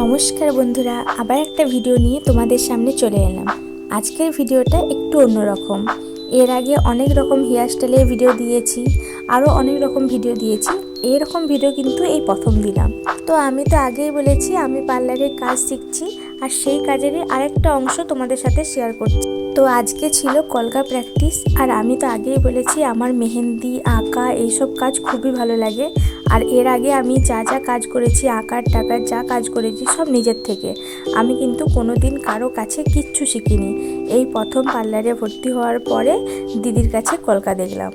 নমস্কার বন্ধুরা, আবার একটা ভিডিও নিয়ে তোমাদের সামনে চলে এলাম। আজকের ভিডিওটা একটু অন্যরকম। এর আগে অনেক রকম হেয়ার স্টাইলের ভিডিও দিয়েছি আরও অনেক রকম ভিডিও দিয়েছি। এরকম ভিডিও কিন্তু এই প্রথম দিলাম। তো আমি তো আগেই বলেছি, আমি পার্লারের কাজ শিখছি। আর সেই কাজেরই আরেকটা অংশ তোমাদের সাথে শেয়ার করছি। তো আজকে ছিল কলকা প্র্যাকটিস আর আমি তো আগেই বলেছি আমার মেহেন্দি, আঁকা এইসব কাজ খুবই ভালো লাগে। আর এর আগে আমি যা যা কাজ করেছি, আঁকার, টাকার যা কাজ করেছি, সব নিজের থেকে। আমি কিন্তু কোনো দিন কারও কাছে কিচ্ছু শিখিনি। এই প্রথম পার্লারে ভর্তি হওয়ার পরে দিদির কাছে কলকা দেখলাম।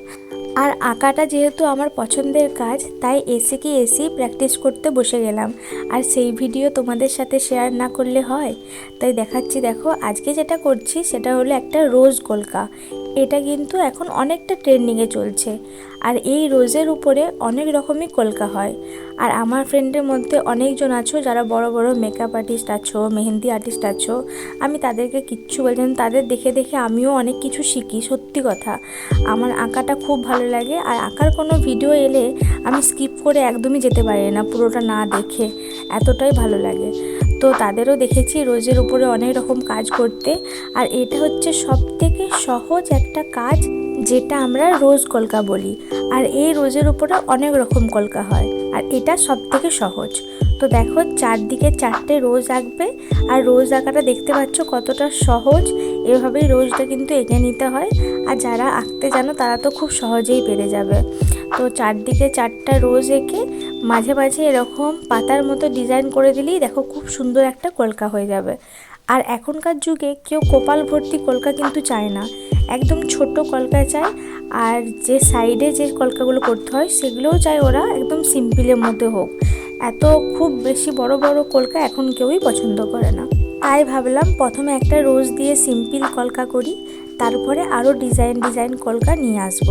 আর আঁকাটা যেহেতু আমার পছন্দের কাজ, তাই এসে কি এসেই প্র্যাকটিস করতে বসে গেলাম। আর সেই ভিডিও তোমাদের সাথে শেয়ার না করলে হয়? তাই দেখাচ্ছি, দেখো, আজকে যেটা করছি সেটা হলো একটা রোজ কলকা এটা কিন্তু এখন অনেকটা ট্রেন্ডিংয়ে চলছে। আর এই রোজের উপরে অনেক রকমই কলকা হয়। আর আমার ফ্রেন্ডের মধ্যে অনেকজন আছো, যারা বড় বড় মেকআপ আর্টিস্ট আছো, মেহেন্দি আর্টিস্ট আছো, আমি তাদেরকে কিচ্ছু বলছি না, তাদের দেখে দেখে আমিও অনেক কিছু শিখি, সত্যি কথা। আমার আঁকাটা খুব ভালো লাগে, আর আঁকার কোনো ভিডিও এলে আমি স্কিপ করে একদমই যেতে পারি না, পুরোটা না দেখে। এতটাই ভালো লাগে। তো তাদেরও দেখেছি রোজের উপরে অনেক রকম কাজ করতে। আর এটা হচ্ছে সব থেকে সহজ একটা কাজ যেটা আমরা রোজ কলকা বলি। আর এই রোজের উপরে অনেক রকম কলকা হয়। আর এটা সব থেকে সহজ। তো দেখো চারদিকে চারটে রোজ আঁকবে। আর রোজ আঁকাটা দেখতে পাচ্ছ কতটা সহজ। এভাবেই রোজটা কিন্তু এঁকে নিতে হয়। আর যারা আঁকতে জানো তারা তো খুব সহজেই পেরে যাবে। তো চারদিকে চারটা রোজ এঁকে মাঝে মাঝে এরকম পাতার মতো ডিজাইন করে দিলেই দেখো খুব সুন্দর একটা কলকা হয়ে যাবে। আর এখনকার যুগে কেউ কপাল ভর্তি কলকা কিন্তু চায় না। একদম ছোট কলকা চায়, আর যে সাইডে যে কলকাগুলো করতে হয় সেগুলোও চায় ওরা একদম সিম্পলের মধ্যে হোক। এত খুব বেশি বড় বড় কলকা এখন কেউই পছন্দ করে না। তাই ভাবলাম প্রথমে একটা রোজ দিয়ে সিম্পল কলকা করি। তারপরে আরও ডিজাইন ডিজাইন কলকা নিয়ে আসব।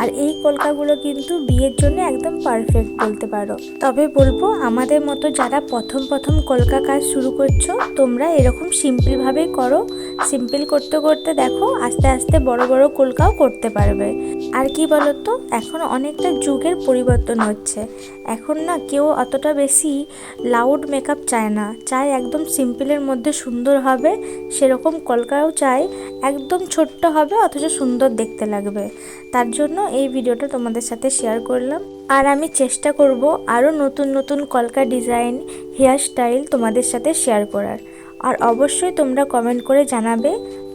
আর এই কলকাগুলো কিন্তু বিয়ের জন্য একদম পারফেক্ট বলতে পারো। তবে বলব, আমাদের মতো যারা প্রথম প্রথম কলকা কাজ শুরু করছ, তোমরা এরকম সিম্পলভাবেই করো। সিম্পল করতে করতে দেখো, আস্তে আস্তে বড় বড় কলকাও করতে পারবে। আর কি বলতো, এখন অনেকটা যুগের পরিবর্তন হচ্ছে। এখন না কেউ অতটা বেশি লাউড মেকআপ চায় না। চায় একদম সিম্পলের মধ্যে সুন্দর হবে, সেরকম কলকাও চায়। একদম ছোট্ট হবে, অথচ সুন্দর দেখতে লাগবে। তার জন্য এই ভিডিওটা তোমাদের সাথে শেয়ার করলাম। আর আমি চেষ্টা করব আরও নতুন নতুন কলকা ডিজাইন হেয়ার স্টাইল তোমাদের সাথে শেয়ার করার। আর অবশ্যই তোমরা কমেন্ট করে জানাবে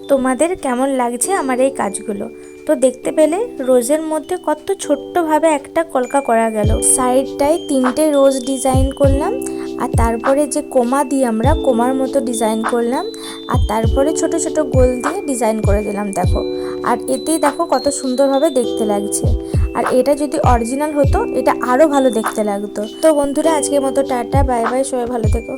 তোমাদের কেমন লাগছে আমার এই কাজগুলো। তো দেখতে পেলে রোজের মধ্যে কত ছোট্টভাবে একটা কলকা করা গেল। সাইডটায় তিনটে রোজ ডিজাইন করলাম। আর তারপরে যে কোমা দিয়ে আমরা কোমার মতো ডিজাইন করলাম, আর তারপরে ছোট ছোট গোল দিয়ে ডিজাইন করে দিলাম, দেখো। আর এতেই দেখো কত সুন্দরভাবে দেখতে লাগছে। আর এটা যদি অরিজিনাল হতো, এটা আরও ভালো দেখতে লাগতো। তো বন্ধুরা, আজকের মতো টাটা, বাই বাই, সবাই ভালো থেকো।